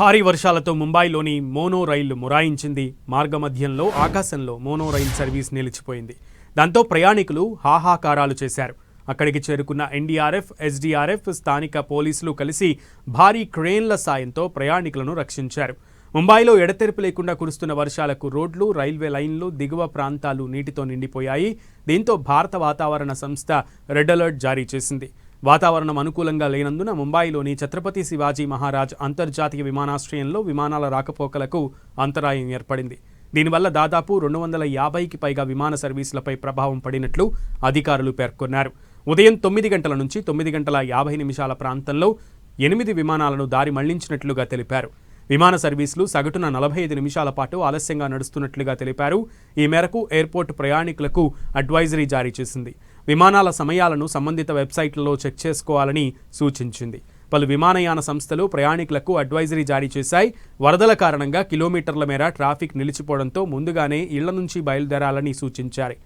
భారీ వర్షాలతో ముంబైలోని మోనో రైలు మొరాయించింది. మార్గమధ్యంలో ఆకాశంలో మోనో రైల్ సర్వీస్ నిలిచిపోయింది. దాంతో ప్రయాణికులు హాహాకారాలు చేశారు. అక్కడికి చేరుకున్న ఎన్డీఆర్ఎఫ్ ఎస్డీఆర్ఎఫ్ స్థానిక పోలీసులు కలిసి భారీ క్రేన్ల సాయంతో ప్రయాణికులను రక్షించారు. ముంబైలో ఎడతెరిపి లేకుండా కురుస్తున్న వర్షాలకు రోడ్లు రైల్వే లైన్లు దిగువ ప్రాంతాలు నీటితో నిండిపోయాయి. దీంతో భారత వాతావరణ సంస్థ రెడ్ అలర్ట్ జారీ చేసింది. వాతావరణం అనుకూలంగా లేనందున ముంబైలోని ఛత్రపతి శివాజీ మహారాజ్ అంతర్జాతీయ విమానాశ్రయంలో విమానాల రాకపోకలకు అంతరాయం ఏర్పడింది. దీనివల్ల దాదాపు రెండు వందల యాభైకి పైగా విమాన సర్వీసులపై ప్రభావం పడినట్లు అధికారులు పేర్కొన్నారు. ఉదయం తొమ్మిది గంటల నుంచి తొమ్మిది గంటల యాభై నిమిషాల ప్రాంతంలో ఎనిమిది విమానాలను దారి మళ్ళించినట్లుగా తెలిపారు. విమాన సర్వీసులు సగటున నలభై ఐదు నిమిషాల పాటు ఆలస్యంగా నడుస్తున్నట్లుగా తెలిపారు. ఈ మేరకు ఎయిర్పోర్ట్ ప్రయాణికులకు అడ్వైజరీ జారీ చేసింది. విమానాల సమయాలను సంబంధిత వెబ్సైట్లలో చెక్ చేసుకోవాలని సూచించింది. పలు విమానయాన సంస్థలు ప్రయాణికులకు అడ్వైజరీ జారీ చేశాయి. వరదల కారణంగా కిలోమీటర్ల మేర ట్రాఫిక్ నిలిచిపోవడంతో ముందుగానే ఇళ్ళ నుంచి బయలుదేరాలని సూచించారు.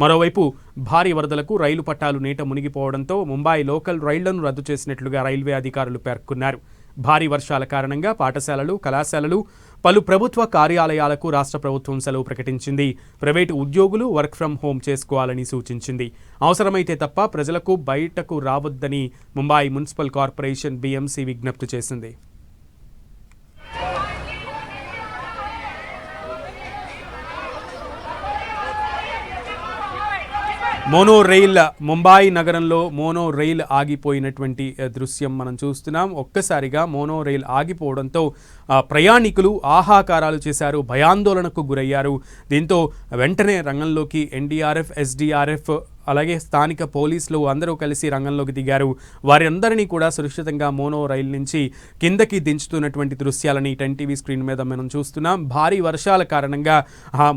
మరోవైపు భారీ వరదలకు రైలు పట్టాలు నీట మునిగిపోవడంతో ముంబై లోకల్ రైళ్ళను రద్దు చేసినట్లుగా రైల్వే అధికారులు పేర్కొన్నారు. భారీ వర్షాల కారణంగా పాఠశాలలు కళాశాలలు పలు ప్రభుత్వ కార్యాలయాలకు రాష్ట్ర ప్రభుత్వం సెలవు ప్రకటించింది. ప్రైవేటు ఉద్యోగులు వర్క్ ఫ్రం హోం చేసుకోవాలని సూచించింది. అవసరమైతే తప్ప ప్రజలకు బయటకు రావద్దని ముంబై మున్సిపల్ కార్పొరేషన్ బీఎంసీ విజ్ఞప్తి చేసింది. మోనో రైల్ ముంబాయి నగరంలో మోనో రైల్ ఆగిపోయినటువంటి దృశ్యం మనం చూస్తున్నాం. ఒక్కసారిగా మోనో రైల్ ఆగిపోవడంతో ప్రయాణికులు ఆహాకారాలు చేశారు భయాందోళనకు గురయ్యారు. దీంతో వెంటనే రంగంలోకి ఎన్డీఆర్ఎఫ్ ఎస్డీఆర్ఎఫ్ అలాగే స్థానిక పోలీసులు అందరూ కలిసి రంగంలోకి దిగారు. వారందరినీ కూడా సురక్షితంగా మోనో రైలు నుంచి కిందకి దించుతున్నటువంటి దృశ్యాలని టెన్ టీవీ స్క్రీన్ మీద మనం చూస్తున్నాం. భారీ వర్షాల కారణంగా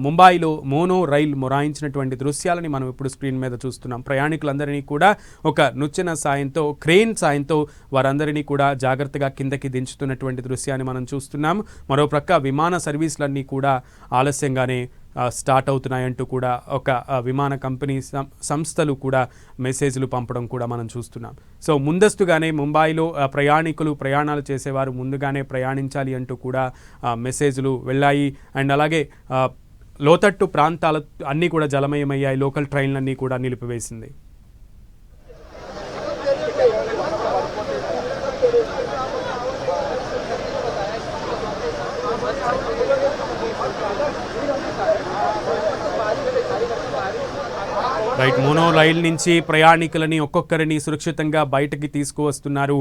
ముంబైలో మోనో రైలు మొరాయించినటువంటి దృశ్యాలని మనం ఇప్పుడు స్క్రీన్ మీద చూస్తున్నాం. ప్రయాణికులందరినీ కూడా ఒక నుచ్చెన సాయంతో క్రెయిన్ సాయంతో వారందరినీ కూడా జాగ్రత్తగా కిందకి దించుతున్నటువంటి దృశ్యాన్ని మనం చూస్తున్నాం. మరోప్రక్క విమాన సర్వీసులన్నీ కూడా ఆలస్యంగానే స్టార్ట్ అవుతున్నాయంటూ కూడా ఒక విమాన కంపెనీ సంస్థలు కూడా మెసేజ్లు పంపడం కూడా మనం చూస్తున్నాం. సో ముందస్తుగానే ముంబైలో ప్రయాణికులు ప్రయాణాలు చేసేవారు ముందుగానే ప్రయాణించాలి అంటూ కూడా మెసేజ్లు వెళ్ళాయి. అండ్ అలాగే లోతట్టు ప్రాంతాల అన్నీ కూడా జలమయమయ్యాయి. లోకల్ ట్రైన్లన్నీ కూడా నిలిపివేసింది. రైట్ మోనో రైల్ నుంచి ప్రయాణికులని ఒక్కొక్కరిని సురక్షితంగా బయటకి తీసుకువస్తున్నారు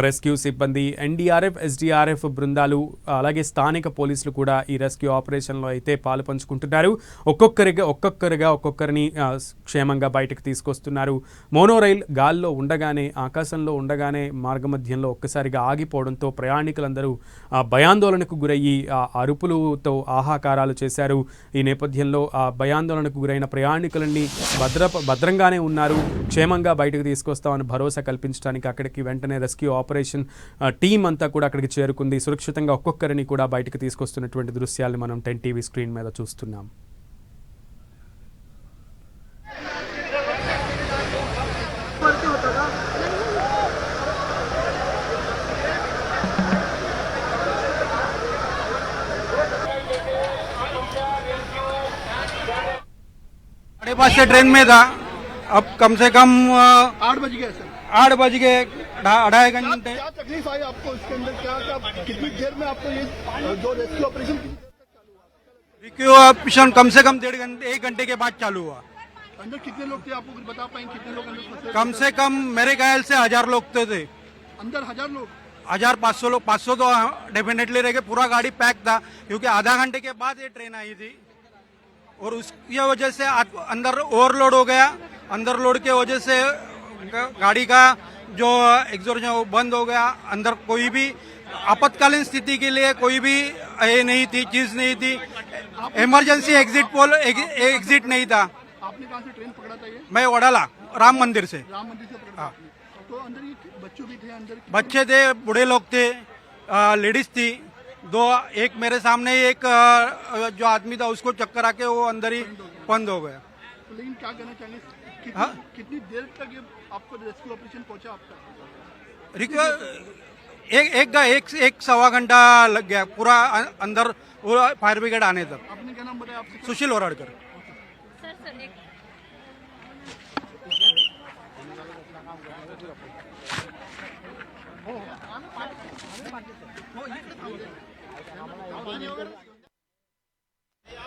రెస్క్యూ సిబ్బంది. ఎన్డీఆర్ఎఫ్ ఎస్డీఆర్ఎఫ్ బృందాలు అలాగే స్థానిక పోలీసులు కూడా ఈ రెస్క్యూ ఆపరేషన్లో అయితే పాలు పంచుకుంటున్నారు. ఒక్కొక్కరిగా ఒక్కొక్కరిగా ఒక్కొక్కరిని క్షేమంగా బయటకు తీసుకొస్తున్నారు. మోనో రైల్ గాల్లో ఉండగానే ఆకాశంలో ఉండగానే మార్గమధ్యంలో ఒక్కసారిగా ఆగిపోవడంతో ప్రయాణికులందరూ ఆ, భయాందోళనకు గురయ్యి ఆ అరుపులతో ఆహాకారాలు చేశారు. ఈ నేపథ్యంలో ఆ భయాందోళనకు గురైన ప్రయాణికులని భద్ర భద్రంగానే ఉన్నారు. క్షేమంగా బయటకు తీసుకొస్తామని భరోసా కల్పించడానికి అక్కడికి వెంటనే రెస్క్యూ ఆపరేషన్ టీం అంతా కూడా అక్కడికి చేరుకుంది. సురక్షితంగా ఒక్కొక్కరిని కూడా బయటకు తీసుకొస్తున్నటువంటి దృశ్యాలు మనం టెన్ టీవీ స్క్రీన్ మీద చూస్తున్నాం. पाँच से ट्रेन में था। अब कम से कम आठ बज गए आठ बज गए ढा- अढ़ाई घंटे। क्या तकलीफ़ आई आपको इसके अंदर? क्या क्या कितनी देर में आपको ये जो रेस्क्यू ऑपरेशन रिक्यू ऑपरेशन कम से कम डेढ़ घंटे एक घंटे के बाद चालू हुआ। अंदर कितने लोग थे आपको कुछ बता पाएँगे? कितने लोग अंदर कम से कम मेरे ख्याल से हज़ार लोग तो थे। अंदर हज़ार लोग? हज़ार पाँच सौ लोग पाँच सौ तो डेफिनेटली रह गए। पूरा गाड़ी पैक था क्योंकि आधा घंटे के बाद ये ट्रेन आई थी। और उसकी वजह से अंदर ओवरलोड हो गया। अंदर लोड के वजह से गाड़ी का जो एग्जॉर्जन वो बंद हो गया। अंदर कोई भी आपातकालीन स्थिति के लिए कोई भी ये नहीं थी चीज़ नहीं थी। इमरजेंसी एग्जिट पोल एग्जिट नहीं था। आपने कहाँ से ट्रेन पकड़ा था ये? मैं वडाला राम मंदिर से। राम मंदिर से पकड़ा तो अंदर ये बच्चों भी थे अंदर बच्चे थे बूढ़े लोग थे लेडीज़ थी। दो एक मेरे सामने एक जो आदमी था उसको चक्कर आके वो अंदर ही बंद हो गया। तो लेकिन क्या कहना चाहेंगे? कितनी, हाँ? देर तक ये आपको रेस्क्यू ऑपरेशन पहुँचा आपका? रिकवर एक एक एक एक सवा घंटा लग गया पूरा अंदर पूरा फायर ब्रिगेड आने तक। आपने क्या नाम बताया आपसे? सुशील ओराडकर। हो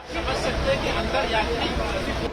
समझ सकते हैं कि अंतर